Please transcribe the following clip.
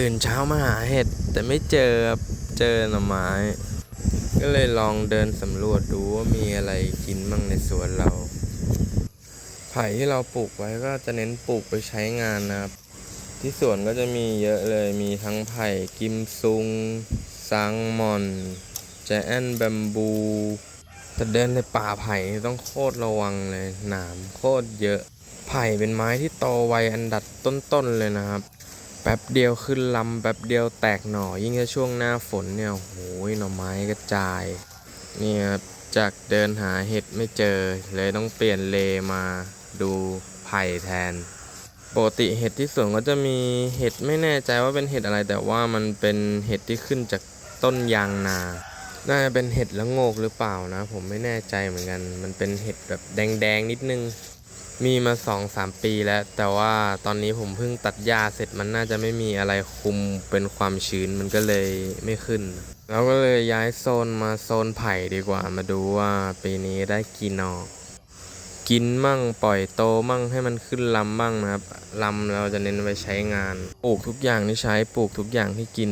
ตื่นเช้ามาหาเห็ด แต่ไม่เจอเจอหน่อไม้ ก็เลยลองเดินสำรวจดูว่ามีอะไรกินบ้างในสวนเรา ไผ่ที่เราปลูกไว้ก็จะเน้นปลูกไปใช้งานนะครับ ที่สวนก็จะมีเยอะเลยมีทั้งไผ่กิมซุงซังมอนแจแอนแบมบูแต่เดินในป่าไผ่ต้องโคตรระวังเลยหนามโคตรเยอะ ไผ่เป็นไม้ที่โตไวอันดับต้นๆเลยนะครับ แป๊บเดียวขึ้นลำแป๊บเดียวแตกหน่อ ยิ่งถ้าช่วงหน้าฝนเนี่ยโอ้โหน่อไม้กระจายเนี่ยจากเดินหาเห็ดไม่เจอ เลยต้องเปลี่ยนเลมาดูไผ่แทน ปกติเห็ดที่สวนก็จะมีเห็ดไม่แน่ใจว่าเป็นเห็ดอะไร แต่ว่ามันเป็นเห็ดที่ขึ้นจากต้นยางนา น่าจะเป็นเห็ดละโงกหรือเปล่านะ ผมไม่แน่ใจเหมือนกัน มันเป็นเห็ดแบบแดงๆนิดนึง มีมาสองสามปีแล้ว แต่ว่าตอนนี้ผมเพิ่งตัดหญ้าเสร็จมันน่าจะไม่มีอะไรคุมเป็นความชื้นมันก็เลยไม่ขึ้นเราก็เลยย้ายโซนมาโซนไผ่ดีกว่ามาดูว่าปีนี้ได้กี่หนอกินมั่งปล่อยโตมั่งให้มันขึ้นลำบ้างนะครับลำเราจะเน้นไว้ใช้งานปลูกทุกอย่างที่ใช้ปลูกทุกอย่างที่กิน